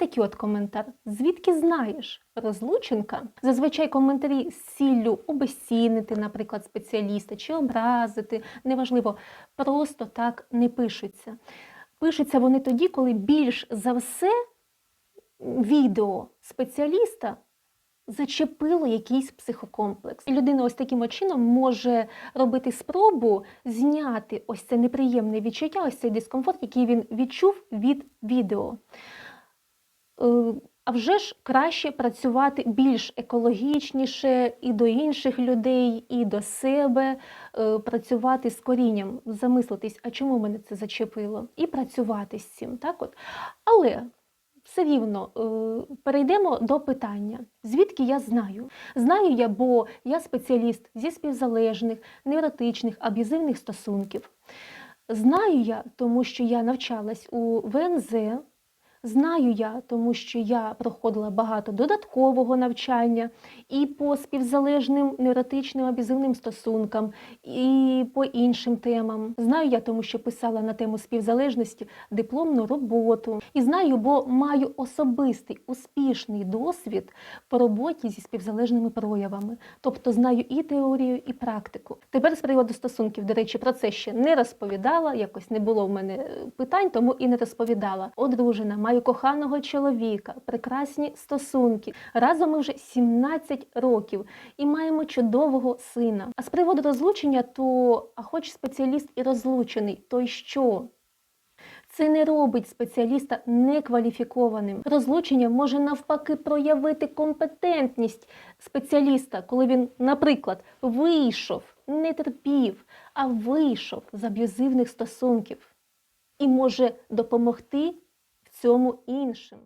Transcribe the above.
такий от коментар. Звідки знаєш? Розлученка? Зазвичай коментарі з ціллю обесцінити, наприклад, спеціаліста чи образити, неважливо, просто так не пишуться. Пишуться вони тоді, коли більш за все відео спеціаліста зачепило якийсь психокомплекс. І людина ось таким чином може робити спробу зняти ось це неприємне відчуття, ось цей дискомфорт, який він відчув від відео. Е, А вже ж краще працювати більш екологічніше і до інших людей, і до себе, е, працювати з корінням, замислитись, а чому мене це зачепило, і працювати з цим. Так от. Але все рівно е, перейдемо до питання, звідки я знаю. Знаю я, бо я спеціаліст зі співзалежних, невротичних, аб'юзивних стосунків. Знаю я, тому що я навчалась у ВНЗ. Знаю я, тому що я проходила багато додаткового навчання і по співзалежним невротичним аб'юзивним стосункам, і по іншим темам. Знаю я, тому що писала на тему співзалежності дипломну роботу. І знаю, бо маю особистий успішний досвід по роботі зі співзалежними проявами. Тобто знаю і теорію, і практику. Тепер з приводу стосунків, до речі, про це ще не розповідала. Якось не було в мене е, питань, тому і не розповідала. Одружена, маю коханого чоловіка, прекрасні стосунки. Разом ми вже 17 років і маємо чудового сина. А з приводу розлучення, то а хоч спеціаліст і розлучений, то й що? Це не робить спеціаліста некваліфікованим. Розлучення може навпаки проявити компетентність спеціаліста, коли він, наприклад, вийшов, не терпів, а вийшов з аб'юзивних стосунків і може допомогти цьому іншим.